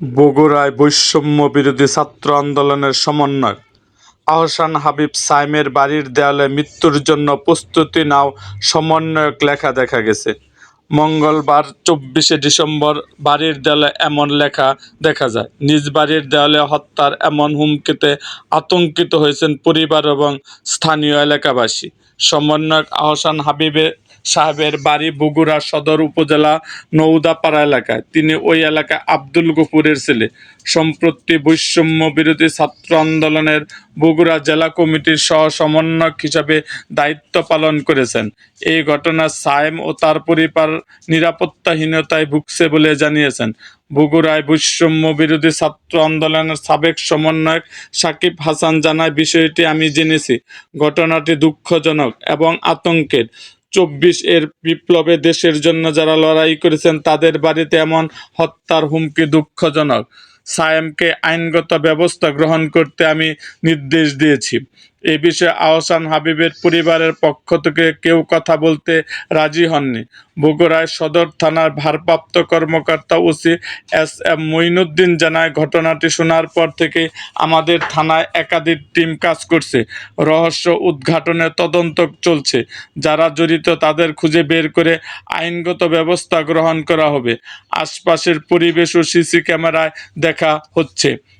বগুড়ায় বৈষম্য বিরোধী ছাত্র আন্দোলনের সমন্বয়ক। আহসান হাবিব সাইমের বাড়ির দেয়ালে মৃত্যুর জন্য প্রস্তুতি নাও সমন্বয়ক লেখা দেখা গেছে। মঙ্গলবার চব্বিশে ডিসেম্বর বাড়ির দেয়ালে এমন লেখা দেখা যায়। নিজ বাড়ির দেয়ালে হত্যার এমন হুমকিতে আতঙ্কিত হয়েছেন পরিবার এবং স্থানীয় এলাকাবাসী। সমন্বয়ক আহসান হাবিবে সাহেবের বাড়ি বগুড়া সদর উপজেলা নৌদাপাড়া এলাকায়। তিনি ওই এলাকায় আব্দুল গফুরের ছেলে। সম্প্রতি বৈষম্য বিরোধী ছাত্র আন্দোলনের বগুড়া জেলা কমিটির সহ সমন্বয়ক হিসাবে দায়িত্ব পালন করেছেন। এই ঘটনা সায়েম ও তার পরিবার নিরাপত্তাহীনতায় ভুগছে বলে জানিয়েছেন। বগুড়ায় বৈষম্য বিরোধী ছাত্র আন্দোলনের সাবেক সমন্বয়ক সাকিব হাসান জানায়, বিষয়টি আমি জেনেছি। ঘটনাটি দুঃখজনক এবং আতঙ্কের। চব্বিশ এর বিপ্লবে দেশের জন্য যারা লড়াই করেছেন, তাদের বাড়িতে এমন হত্যার হুমকি দুঃখজনক। সায়েমকে আইনগত ব্যবস্থা গ্রহণ করতে আমি নির্দেশ দিয়েছি। এ বিষয়ে আহসান হাবিবের পরিবারের পক্ষ থেকে কেউ কথা বলতে রাজি হননি। বগুড়ায় সদর থানার ভারপ্রাপ্ত কর্মকর্তা ওসি এস এম মঈনুদ্দিন জানায়, ঘটনাটি শোনার পর থেকে আমাদের থানায় একাধিক টিম কাজ করছে। রহস্য উদ্ঘাটনের তদন্ত চলছে। যারা জড়িত তাদের খুঁজে বের করে আইনগত ব্যবস্থা গ্রহণ করা হবে। আশপাশের পরিবেশ ও সিসি ক্যামেরায় দেখা হচ্ছে।